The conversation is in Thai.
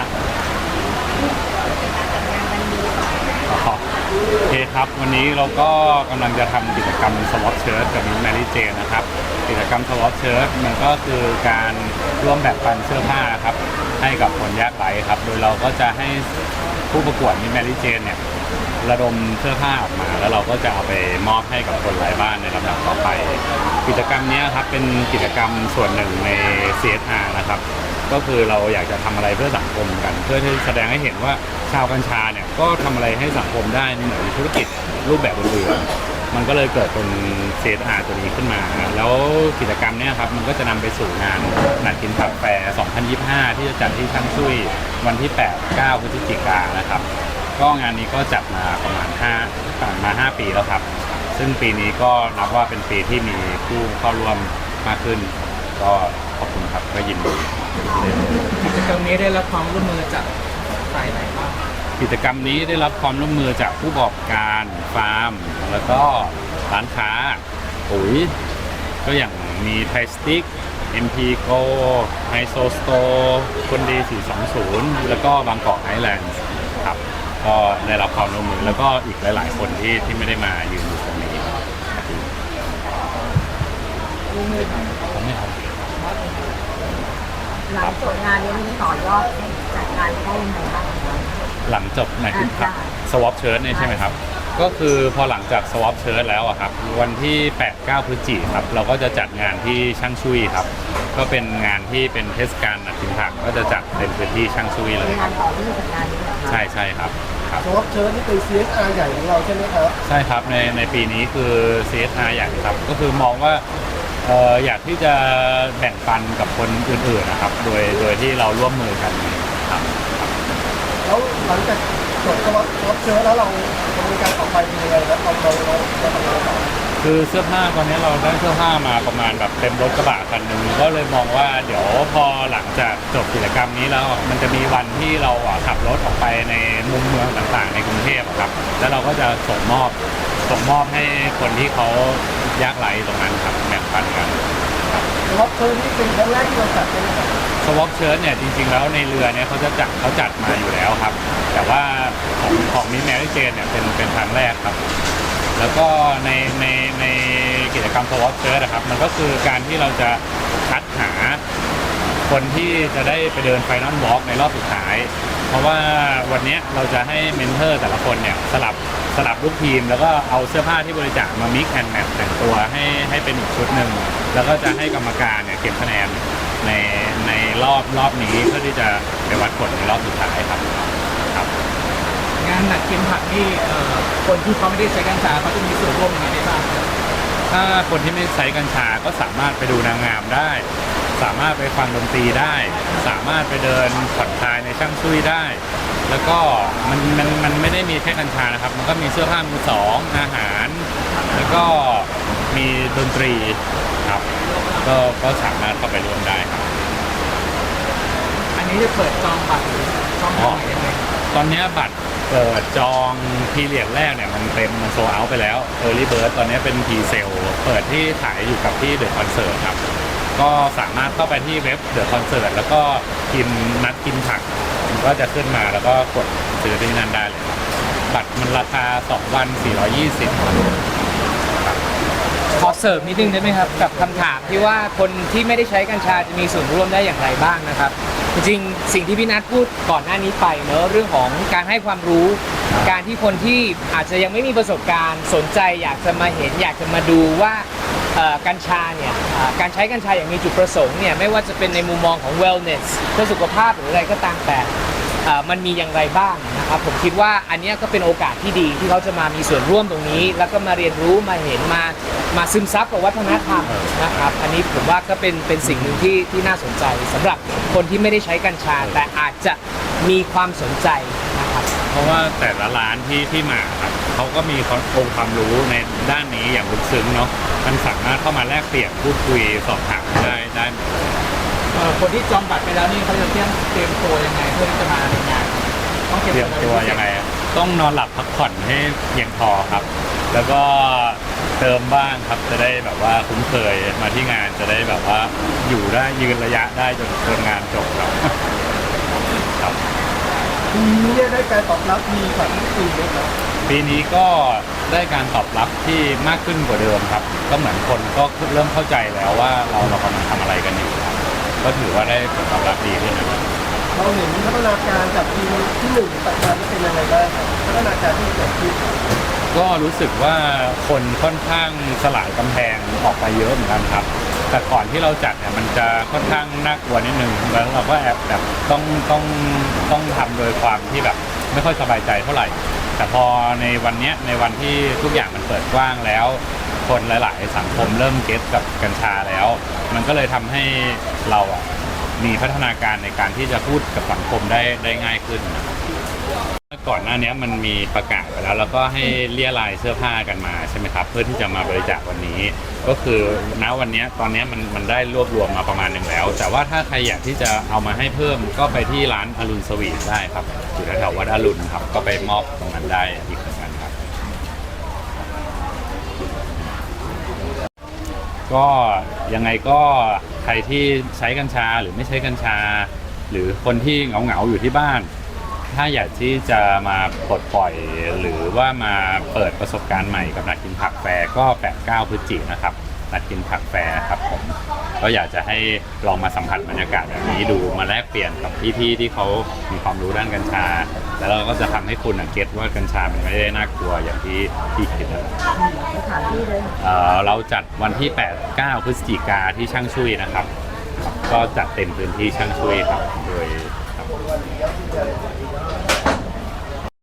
ะโอเคครับ วันนี้เราก็กำลังจะทำกิจกรรมสวอปเชิร์ตกับมิสแมรี่เจนะครับ กิจกรรมสวอปเชิร์ตมันก็คือการร่วมแบ่งปันเสื้อผ้าครับ ให้กับคนยากไร้ครับ โดยเราก็จะให้ผู้ประกวดมิสแมรี่เจเนี่ยระดมเสื้อผ้าออกมา แล้วเราก็จะเอาไปมอบให้กับคนไร้บ้านในลำดับต่อไป กิจกรรมนี้ครับเป็นกิจกรรมส่วนหนึ่งใน CSR นะครับ ก็คือเราอยากจะทำอะไรเพื่อสังคมกัน เพื่อที่แสดงให้เห็นว่าชาวกัญชาเนี่ยก็ทำอะไรให้สังคมได้เหมือนธุรกิจรูปแบบอื่นๆมันก็เลยเกิดเป็น CSR ตัวนี้ขึ้นมา แล้วกิจกรรมเนี้ยครับมันก็จะนำไปสู่งานหนัดกินผักแฟร์ 2025 ที่จะจัดที่ช่างซุยวันที่ 8-9 พฤศจิกายนนะครับ ก็งานนี้ก็จัดมาประมาณ5ผ่านมา 5 ปีแล้วครับ ซึ่งปีนี้ก็นับว่าเป็นปีที่มีผู้เข้าร่วมมากขึ้น ก็ขอบคุณครับก็ยินดี กิจกรรมนี้ได้รับความร่วมมือจากฝ่ายไหนบ้างกิจกรรมนี้ได้รับความร่วมมือจากผู้ประกอบการฟาร์ม แล้วก็ร้านค้าปุ๋ยก็อย่างมีไทสติก MP Go ไฮโซสโตคนดี 420 แล้วก็บางกอกไอแลนด์ครับก็ได้รับความร่วมมือแล้วก็อีกหลาย ๆ คนที่ที่ไม่ได้มายืนอยู่ตรงนี้ครับ หลังจบงานนี้มีต่อยอดจัดงานได้ยังไงบ้างคะ หลังจบไหนคืออ่า สวอปเชิร์ตเนี่ยใช่ไหมครับ ก็คือพอหลังจากสวอปเชิร์ตแล้วอะครับ วันที่ 8-9พฤศจิกครับ เราก็จะจัดงานที่ช่างชุยครับ ก็เป็นงานที่เป็นเทศกาลนักกินผักก็จะจัดเป็นพื้นที่ช่างชุยเลยมีคงารับ นต่อที่จากงานนี้เหรอคะใช่ใช่ครับครับสวอปเชิร์นี่เป็น CSR ใหญ่ของเราใช่ไหมครับ ใช่ครับในในปีนี้คือ CSR อย่างครับ ก็คือมองว่า เอ่ออยากที่จะแบ่งปันกับคนอื่นๆนะครับ โดยโดยที่เราร่วมมือกันครับ แล้วหลังจากจบสวอปเชิร์แล้วเราดำเนินการต่อไปเป็นยังไงครับเราเราเราจะทำอะไรต่อคือเสื้อผ้าตอนนี้เราได้เสื้อผ้ามาประมาณแบบเต็มรถกระบะคันหนึ่งก็เลยมองว่าเดี๋ยวพอหลังจากจบกิจกรรมนี้แล้ว มันจะมีวันที่เราอะขับรถออกไปในมุมเมืองต่างๆ ในกรุงเทพอะครับ แล้วเราก็จะส่งมอบส่งมอบให้คนที่เขายากไร้ตรงนั้นครับแบ่ง พันกันสวอปเชิร์นี่เป็นครั้งแรกที่เราจัดเลยนครับสวอปเชิร์ตเนี่ยจริงๆแล้วในเรือเนี่ยเขาจะจัดเขาจัดมาอยู่แล้วครับ แต่ว่าของของมิสแมรี่เจนเนี่ยเป็นเป็นครั้งแรกครับ แล้วก็ในในในกิจกรรมสวอปเชิร์ตนะครับ มันก็คือการที่เราจะคัดหา คนที่จะได้ไปเดินไฟนอลวอล์กในรอบสุดท้าย เพราะว่าวันเนี้ยเราจะให้เมนเทอร์แต่ละคนเนี่ยสลับสลับลูกทีม แล้วก็เอาเสื้อผ้าที่บริจาคมามิกแอนแมทแต่งตัวให้ให้เป็นอีกชุดหนึ่งแล้วก็จะให้กรรมการเนี่ยเก็บคะแนนในในรอบรอบนี้เพื่อที่จะไปวัดผลในรอบสุดท้ายครับครับงานหนักกินผักนี่เอ่อคนที่เขาไม่ได้ใช้กัญชาเขาจะมีส่วนร่วมยังไงได้บ้างถ้าคนที่ไม่ใช้กัญชาก็สามารถไปดูนางงามได้ สามารถไปฟังดนตรีได้ สามารถไปเดินผ่อนคลายในช่างซุยได้ แล้วก็มันมันมันไม่ได้มีแค่กัญชานะครับ มันก็มีเสื้อผ้ามือสองอาหาร แล้วก็มีดนตรีครับ ก็ก็สามารถเข้าไปร่วมได้ครับ อันนี้จะเปิดจองบัตรหรือช่องทางไหนยังไงตอนเนี้ยบัตรเปิดจองพีเรียดแรกเนี่ยมันเต็มมันโซเอาไปแล้ว Early Bird ตอนนี้เป็นพีเซลเปิดที่ขายอยู่กับที่เดอะคอนเสิร์ตครับ ก็สามารถเข้าไปที่เว็บเดอะคอนเสิร์ตแล้วก็พิมพ์นัดกินผักมันก็จะขึ้นมาแล้วก็กดซื้อที่นั่นได้เลยครับบัตรมันราคา 2 วัน 420ครับขอเสริมนิดนึงได้ไหมครับกับคำถามที่ว่าคนที่ไม่ได้ใช้กัญชาจะมีส่วนร่วมได้อย่างไรบ้างนะครับ จริงๆสิ่งที่พี่นัทพูดก่อนหน้านี้ไปเนอะเรื่องของการให้ความรู้ การที่คนที่อาจจะยังไม่มีประสบการณ์สนใจ อยากจะมาเห็นอยากจะมาดูว่า เอ่อกัญชาเนี่ยอ่าการใช้กัญชาอย่างมีจุดประสงค์เนี่ยไม่ว่าจะเป็นในมุมมองของ wellness เพื่อสุขภาพหรืออะไรก็ตามแต่เอ่อมันมีอย่างไรบ้างนะครับผมคิดว่าอันเนี้ยก็เป็นโอกาสที่ดีที่เขาจะมามีส่วนร่วมตรงนี้ แล้วก็มาเรียนรู้มาเห็นมามาซึมซับกับวัฒนธรรมนะครับอันนี้ผมว่าก็เป็นเป็นสิ่งหนึ่งที่ที่น่าสนใจสำหรับคนที่ไม่ได้ใช้กัญชาแต่อาจจะมีความสนใจ รับเพราะว่าแต่ละร้านที่ที่มาครับเขาก็มีองค์ความรู้ในด้านนี้อย่างลึกซึ้งเนาะมันสามารถเข้ามาแลกเปลี่ยนพูดคุยสอบถามได้ได้หมดเอ่อคนที่จองบัตรไปแล้วนี่เขาจะเตรียมเตรียมตัวยังไงเพื่อที่จะมาในงานต้องเตรียมตัวยังไงอะต้องนอนหลับพักผ่อนให้เพียงพอครับ แล้วก็เติมบ้างครับจะได้แบบว่าคุ้นเคยมาที่งานจะได้แบบว่าอยู่ได้ยืนระยะได้จนจนงานจบครับ ครับ ปีนี้เนี่ยได้การตอบรับดีกว่าทุกปีไหมครับปีนี้ก็ได้การตอบรับที่มากขึ้นกว่าเดิมครับ ก็เหมือนคนก็เริ่มเข้าใจแล้วว่าเราเรากำลังทำอะไรกันอยู่ครับก็ถือว่าได้ผลตอบรับดีขึ้นนะครับเราเห็นพัฒนาการจากทีมที่หนึ่งปัจจุบันเป็นยังไงบ้างครับพัฒนาการที่เกิดขึ้นก็รู้สึกว่าคนค่อนข้างสลายกำแพงออกไปเยอะเหมือนกันครับ แต่ก่อนที่เราจัดเนี่ยมันจะค่อนข้างน่ากลัวนิดนึงแล้วเราก็แอบแบบต้องต้องต้องทำโดยความที่แบบไม่ค่อยสบายใจเท่าไหร่ แต่พอในวันเนี้ยในวันที่ทุกอย่างมันเปิดกว้างแล้ว คนหลาย ๆ สังคมเริ่มเก็ตกับกัญชาแล้ว มันก็เลยทำให้เราอะมีพัฒนาการในการที่จะพูดกับสังคมได้ได้ง่ายขึ้นนะครับ ก่อนหน้านี้มันมีประกาศไปแล้ว แล้วก็ให้เลี่ยรายเสื้อผ้ากันมาใช่ไหมครับ เพื่อที่จะมาบริจาควันนี้ ก็คือณวันนี้ตอนนี้มันมันได้รวบรวมมาประมาณหนึ่งแล้ว แต่ว่าถ้าใครอยากที่จะเอามาให้เพิ่มก็ไปที่ร้านอรุณสวีทได้ครับอยู่แถววัดอรุณครับ ก็ไปมอบตรงนั้นได้อีกเหมือนกันครับ ก็ยังไงก็ใครที่ใช้กัญชาหรือไม่ใช้กัญชา หรือคนที่เหงาๆอยู่ที่บ้าน ถ้าอยากที่จะมาปลดปล่อยหรือว่ามาเปิดประสบการณ์ใหม่กับนัดกินผักแฟร์ก็ 89พฤศจิกนะครับนัดกินผักแฟร์ครับผมก็อยากจะให้ลองมาสัมผัสบรรยากาศแบบนี้ดูมาแลกเปลี่ยนกับพี่ๆที่เขามีความรู้ด้านกัญชา แล้วเราก็จะทำให้คุณเก็ตว่ากัญชามันไม่ได้น่ากลัวอย่างที่พี่คิดนะสถานที่เลยเอ่อเราจัดวันที่ 8 9 พฤศจิกาที่ช่างชุยนะครับ ก็จัดเต็มพื้นที่ช่างชุยครับโดยครับ